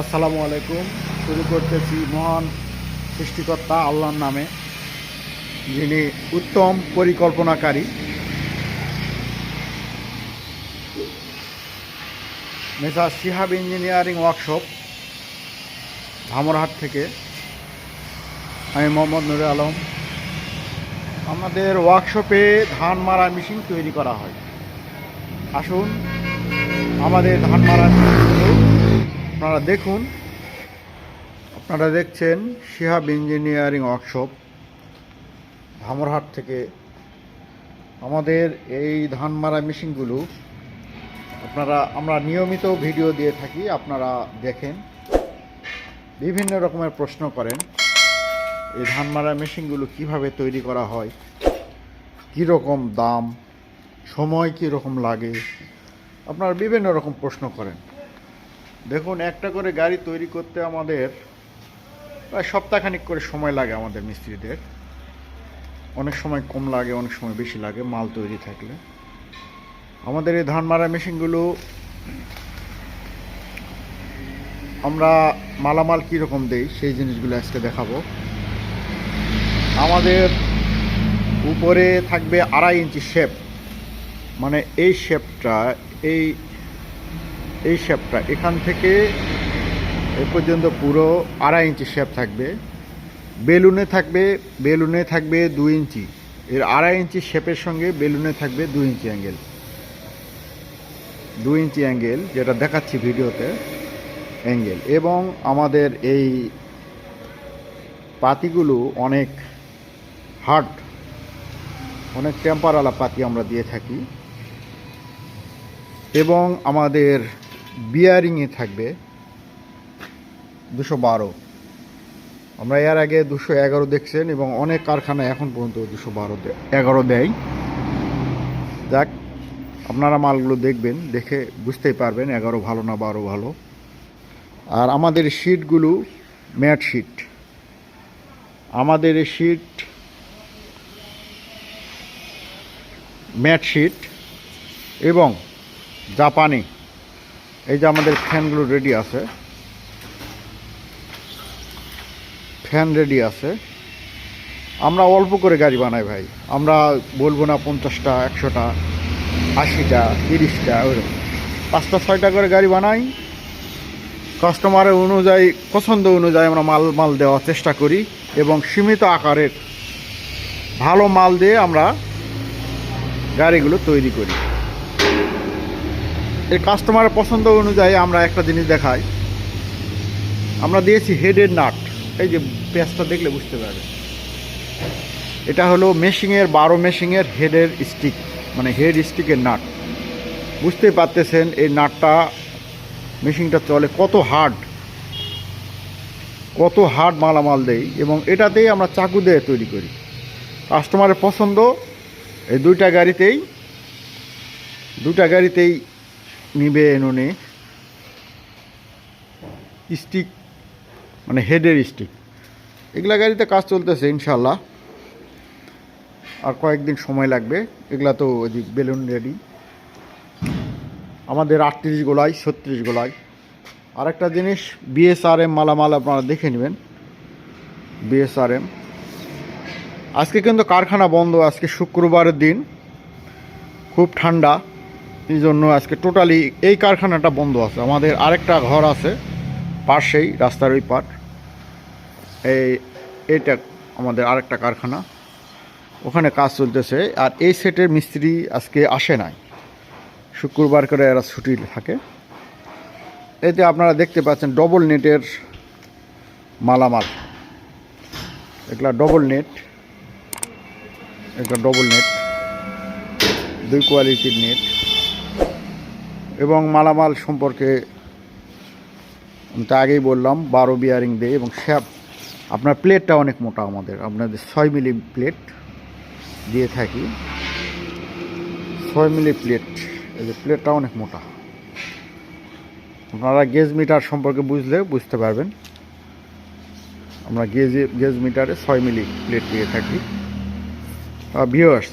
আসসালামু আলাইকুম। শুরু করতেছি মহান সৃষ্টিকর্তা আল্লাহর নামে, যিনি উত্তম পরিকল্পনাকারী। Messrs Sihab engineering workshop Dhamoirhat থেকে। আমি মোহাম্মদ নুরে আলম। আমাদের ওয়ার্কশপে ধান মারা মেশিন তৈরি করা হয়। আসুন, আমাদের ধান মারা আপনারা দেখুন, আপনারা দেখছেন শিহাব ইঞ্জিনিয়ারিং ওয়ার্কশপ ধামরহাট থেকে। আমাদের এই ধান মারা মেশিনগুলো আপনারা, আমরা নিয়মিত ভিডিও দিয়ে থাকি, আপনারা দেখেন। বিভিন্ন রকমের প্রশ্ন করেন, এই ধান মারা মেশিনগুলো কীভাবে তৈরি করা হয় কী রকম দাম, সময় কী রকম লাগে, আপনারা বিভিন্ন রকম প্রশ্ন করেন। দেখুন, একটা করে গাড়ি তৈরি করতে আমাদের প্রায় সপ্তাহখানিক করে সময় লাগে আমাদের মিস্ত্রিদের। অনেক সময় কম লাগে, অনেক সময় বেশি লাগে মাল তৈরি থাকলে। আমাদের এই ধান মারা মেশিনগুলো আমরা মালামাল কীরকম দেই সেই জিনিসগুলো আজকে দেখাবো। আমাদের উপরে থাকবে আড়াই ইঞ্চি শেপ। মানে এই শেপটা, এই এই শেপটা। এখান থেকে এ পর্যন্ত পুরো আড়াই ইঞ্চি শেপ থাকবে। বেলুনে থাকবে বেলুনে থাকবে দুই ইঞ্চি। এর আড়াই ইঞ্চি শেপের সঙ্গে বেলুনে থাকবে দুই ইঞ্চি অ্যাঙ্গেল। দুই ইঞ্চি অ্যাঙ্গেল, যেটা দেখাচ্ছি ভিডিওতে, অ্যাঙ্গেল। এবং আমাদের এই পাতিগুলো অনেক হার্ড, অনেক টেম্পারওয়ালা পাতি আমরা দিয়ে থাকি। এবং আমাদের বিয়ারিংয়ে থাকবে দুশো বারো। আমরা এর আগে দুশো এগারো দেখছেন এবং অনেক কারখানা এখন পর্যন্ত দুশো বারো এগারো দেয়। যাক, আপনারা মালগুলো দেখবেন, দেখে বুঝতেই পারবেন এগারো ভালো না বারো ভালো। আর আমাদের শিটগুলো ম্যাট শিট আমাদের শিট ম্যাট শিট এবং জাপানি। এই যে আমাদের ফ্যানগুলো রেডি আছে। ফ্যান রেডি আছে। আমরা অল্প করে গাড়ি বানাই ভাই। আমরা বলব না পঞ্চাশটা, একশোটা, আশিটা, তিরিশটা, ওইরকম। পাঁচটা, ছয়টা করে গাড়ি বানাই। কাস্টমারের অনুযায়ী, পছন্দ অনুযায়ী আমরা মাল মাল দেওয়ার চেষ্টা করি এবং সীমিত আকারের ভালো মাল দিয়ে আমরা গাড়িগুলো তৈরি করি। এই কাস্টমারের পছন্দ অনুযায়ী আমরা একটা জিনিস দেখাই। আমরা দিয়েছি হেডের নাট এই যে পেঁয়াজটা দেখলে বুঝতে পারবে। এটা হলো মেশিংয়ের বারো মেশিংয়ের হেডের স্টিক মানে হেড স্টিকের নাট বুঝতেই পারতেছেন, এই নাটটা মেশিনটা চলে কত হার্ড কত হার্ড মালামাল দেই এবং এটাতেই আমরা চাকু দিয়ে তৈরি করি। কাস্টমারের পছন্দ, এই দুইটা গাড়িতেই দুটা গাড়িতেই নিবে এনুনে। স্টিক মানে হেডের স্টিক। এগুলা গাড়িতে কাজ চলতেছে ইনশাল্লাহ আর কয়েকদিন সময় লাগবে, এগুলা তো ওই বেলুন রেডি। আমাদের আটত্রিশ গোলায় ছত্রিশ গোলায় আরেকটা জিনিস, বিএসআরএম মালামাল আপনারা দেখে নেবেন। বিএসআরএম। আজকে কিন্তু কারখানা বন্ধ, আজকে শুক্রবারের দিন। খুব ঠান্ডা। এই জন্য আজকে টোটালি এই কারখানাটা বন্ধ আছে। আমাদের আরেকটা ঘর আছে, পাশেই, রাস্তার ওই পার। এই, এইটা আমাদের আরেকটা কারখানা। ওখানে কাজ চলতেছে, আর এই সেটের মিস্ত্রি আজকে আসে নাই। শুক্রবার করে এরা ছুটি থাকে। এতে আপনারা দেখতে পাচ্ছেন ডবল নেটের মালামাল। এগুলা ডবল নেট এটা ডবল নেট দুই কোয়ালিটির নেট এবং মালামাল সম্পর্কে তো আগেই বললাম, বারো বিয়ারিং দেয় এবং শ্যাপ আপনার প্লেটটা অনেক মোটা আমাদের। আপনাদের ছয় মিলি প্লেট দিয়ে থাকি। ছয় মিলি প্লেট এই যে প্লেটটা অনেক মোটা। আপনারা গেজ মিটার সম্পর্কে বুঝলে বুঝতে পারবেন। আমরা গেজে গেজ মিটারে ছয় মিলি প্লেট দিয়ে থাকি। ভিউয়ার্স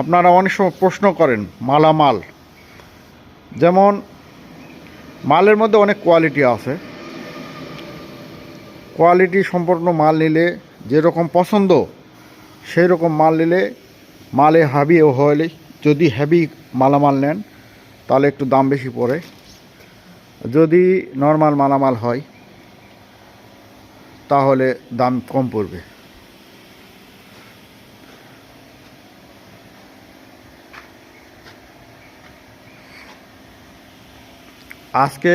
আপনারা অনেক সময় প্রশ্ন করেন, মালামাল যেমন, মালের মধ্যে অনেক কোয়ালিটি আছে। কোয়ালিটি সম্পূর্ণ মাল নিলে যেরকম পছন্দ সেই রকম মাল নিলে মালে ও হলে যদি হেভি মালামাল নেন, তাহলে একটু দাম বেশি পড়ে। যদি নর্মাল মালামাল হয়, তাহলে দাম কম পড়বে। আজকে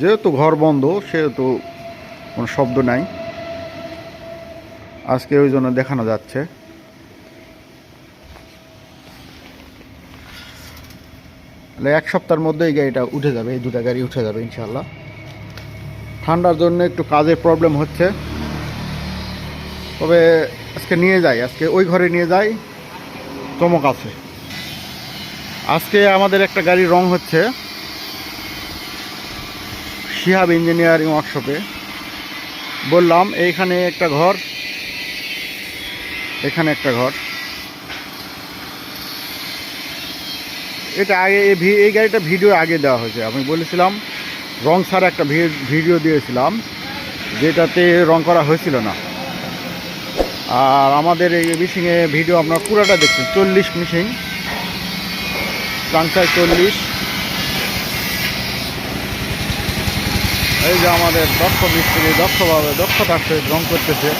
যেহেতু ঘর বন্ধ, সেহেতু কোনো শব্দ নাই। আজকে ওই জন্য দেখানো যাচ্ছে। এক সপ্তাহের মধ্যে এই গাড়িটা উঠে যাবে, এই দুটা গাড়ি উঠে যাবে ইনশাল্লাহ ঠান্ডার জন্য একটু কাজের প্রবলেম হচ্ছে। তবে আজকে নিয়ে যাই, আজকে ওই ঘরে নিয়ে যাই, চমক আছে। আজকে আমাদের একটা গাড়ির রং হচ্ছে। শিহাব ইঞ্জিনিয়ারিং ওয়ার্কশপে। বললাম, এইখানে একটা ঘর। এখানে একটা ঘর। এটা আগে, এই গাড়িটা ভিডিও আগে দেওয়া হয়েছে। আমি বলেছিলাম, রং ছাড়া একটা ভিডিও দিয়েছিলাম, যেটাতে রং করা হয়েছিল না। আর আমাদের এই মিশিংয়ে ভিডিও আপনার পুরাটা দেখছেন, চল্লিশ মিশিং টাঙ্কায় চল্লিশ। এই যে আমাদের দক্ষ মিস্ত্রি, দক্ষভাবে দক্ষতার সহিত রং করতেছে।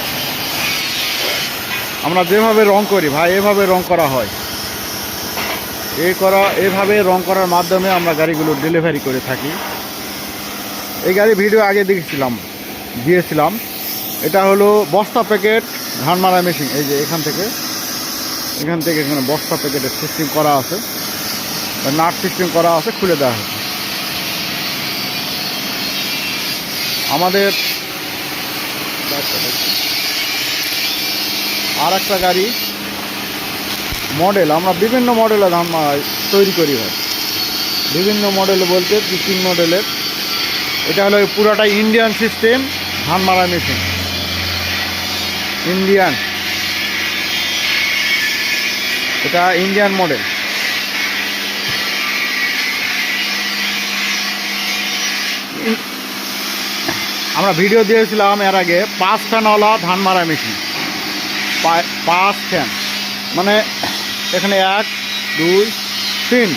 আমরা যেভাবে রং করি ভাই, এভাবে রং করা হয়। এই করা, এভাবে রং করার মাধ্যমে আমরা গাড়িগুলো ডেলিভারি করে থাকি। এই গাড়ি ভিডিও আগে দেখেছিলাম, দিয়েছিলাম। এটা হলো বস্তা প্যাকেট ধান মারা মেশিন এই যে এখান থেকে এখান থেকে এখানে বস্তা প্যাকেটের সিস্টেম করা আছে। নাট সিস্টেম করা আছে, খুলে দেওয়া হয়েছে। আমাদের আর একটা গাড়ি, মডেল, আমরা বিভিন্ন মডেলের তৈরি করি ভাই। বিভিন্ন মডেল বলতে তিন মডেলের। এটা হলো পুরাটা ইন্ডিয়ান সিস্টেম ধান মারা মেশিন ইন্ডিয়ান এটা ইন্ডিয়ান মডেল আমরা ভিডিও দিয়েছিলাম এর আগে, পাঁচ ফ্যানওয়ালা ধান মারা মেশিন। পাঁচ ফ্যান মানে এখানে এক, দুই, তিন।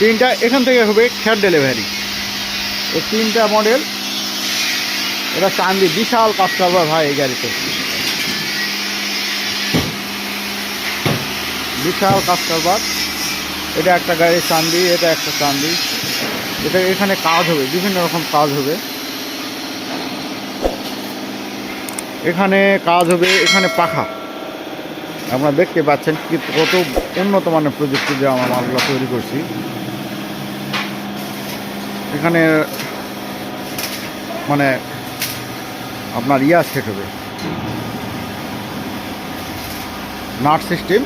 তিনটা এখান থেকে হবে খের ডেলিভারি এই তিনটা মডেল এটা চান্দি বিশাল কাজ করবে ভাই এই গাড়িতে। বিশাল কাজ করবার এটা একটা গাড়ি চান্দি, এটা একটা চান্দি। এটা এখানে কাজ হবে, বিভিন্ন রকম কাজ হবে। এখানে কাজ হবে, এখানে পাখা। আপনারা দেখতে পাচ্ছেন কি কত উন্নত মানের প্রযুক্তি দিয়ে আমরা মালগুলো তৈরি করছি। এখানে মানে আপনার ইয়া সেট হবে। Nut system.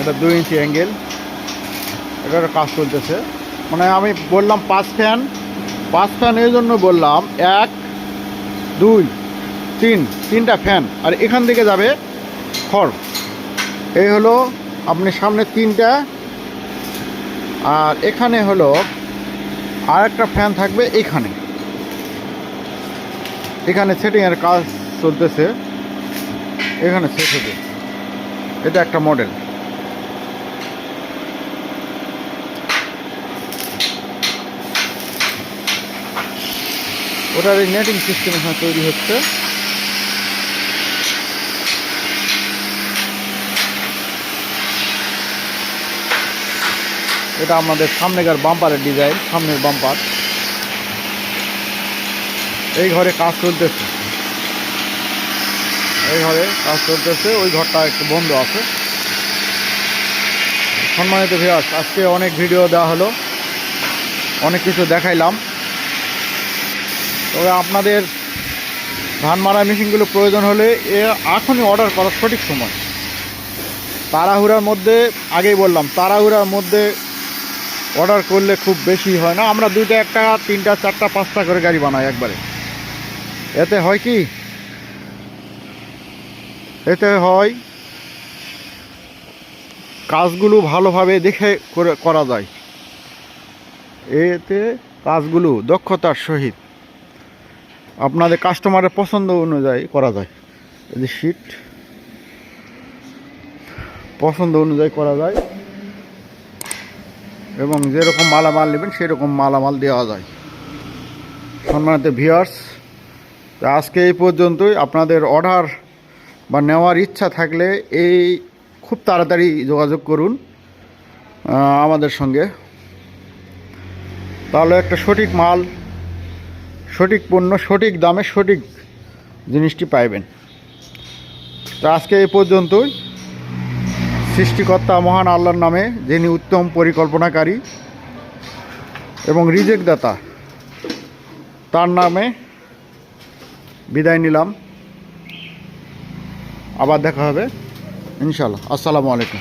এটা দুই ইঞ্চি অ্যাঙ্গেল এটার কাজ চলতেছে। মানে আমি বললাম পাঁচ ফ্যান পাঁচ ফ্যান এই জন্য বললাম, এক, দুই, তিন, তিনটা ফ্যান, আর এখান থেকে যাবে খড়। এই হলো আপনি সামনে তিনটা, আর এখানে হলো আর একটা ফ্যান থাকবে এখানে। এখানে সেটিংয়ের কাজ চলতেছে। এখানে সেট হবে। এটা একটা মডেল ওটার এই নেটিং সিস্টেম এখানে তৈরি হচ্ছে। এটা আমাদের সামনেকার বাম্পারের ডিজাইন সামনের বাম্পার এই ঘরে কাজ চলতেছে। এই ঘরে কাজ চলতেছে, ওই ঘরটা একটু বন্ধ আছে। সম্মানিত ভিউয়ার্স আজকে অনেক ভিডিও দেওয়া হলো। অনেক কিছু দেখাইলাম। তবে আপনাদের ধান মারা মেশিনগুলো প্রয়োজন হলে এ এখনই অর্ডার করার সঠিক সময়। তাড়াহুড়ার মধ্যে, আগেই বললাম, তাড়াহুড়ার মধ্যে অর্ডার করলে খুব বেশি হয় না। আমরা দুইটা, একটা, তিনটা, চারটা, পাঁচটা করে গাড়ি বানাই একবারে। এতে হয় কি? এতে হয় কাজগুলো ভালোভাবে দেখে করে করা যায়। এতে কাজগুলো দক্ষতার সহিত আপনাদের কাস্টমারের পছন্দ অনুযায়ী করা যায়। এই যে পছন্দ অনুযায়ী করা যায়। এবং যেরকম মালামাল নেবেন, সেরকম মালামাল দেওয়া যায়। সম্মানিত ভিউয়ার্স তো আজকে এই পর্যন্তই। আপনাদের অর্ডার বা নেওয়ার ইচ্ছা থাকলে এই খুব তাড়াতাড়ি যোগাযোগ করুন আমাদের সঙ্গে। তাহলে একটা সঠিক মাল সঠিক পণ্য, সঠিক দামে সঠিক জিনিসটি পাইবেন। তো আজকে এ পর্যন্তই। সৃষ্টিকর্তা মহান আল্লাহর নামে যিনি উত্তম পরিকল্পনাকারী এবং রিজেক্ট দাতা তার নামে বিদায় নিলাম। আবার দেখা হবে ইনশাল্লাহ আসসালামু আলাইকুম।